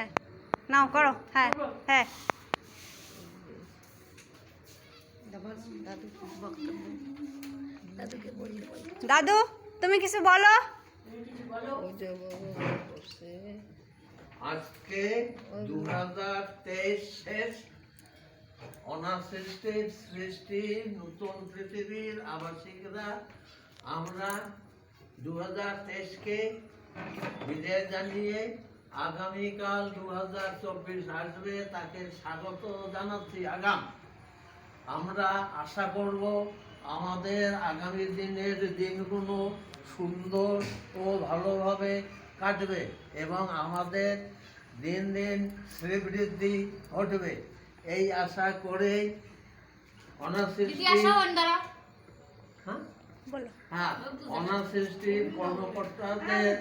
হ্যাঁ। নাও, করো। হ্যাঁ হ্যাঁ। দাদু, তুমি কিছু বলো? আজকে দু হাজার তেইশ অনাসৃষ্টির সৃষ্টি, নতুন পৃথিবীর আবাসিকরা। আমরা দু হাজার তেইশকে বিদায় জানিয়ে আগামীকাল দু হাজার চব্বিশ আসবে তাকে স্বাগত জানাচ্ছি আগাম। আমরা আশা করব আমাদের আগামী দিনের দিনগুলো সুন্দর ও ভালোভাবে কাটবে এবং আমাদের দিন দিন শ্রীবৃদ্ধি ঘটবে। এই আশা করেই অনাসৃষ্টি হ্যাঁ? হ্যাঁ অনাসৃষ্টির কর্মকর্তাদের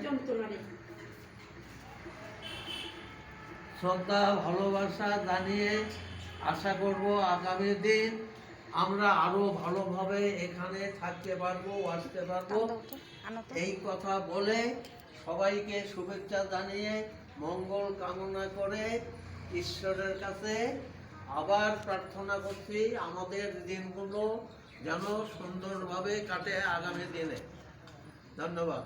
শ্রদ্ধা ভালোবাসা জানিয়ে আশা করব আগামী দিন আমরা আরও ভালোভাবে এখানে থাকতে পারব আসতে পারব। এই কথা বলে সবাইকে শুভেচ্ছা জানিয়ে মঙ্গল কামনা করে ঈশ্বরের কাছে আবার প্রার্থনা করছি আমাদের দিনগুলো যেন সুন্দরভাবে কাটে আগামী দিনে। ধন্যবাদ।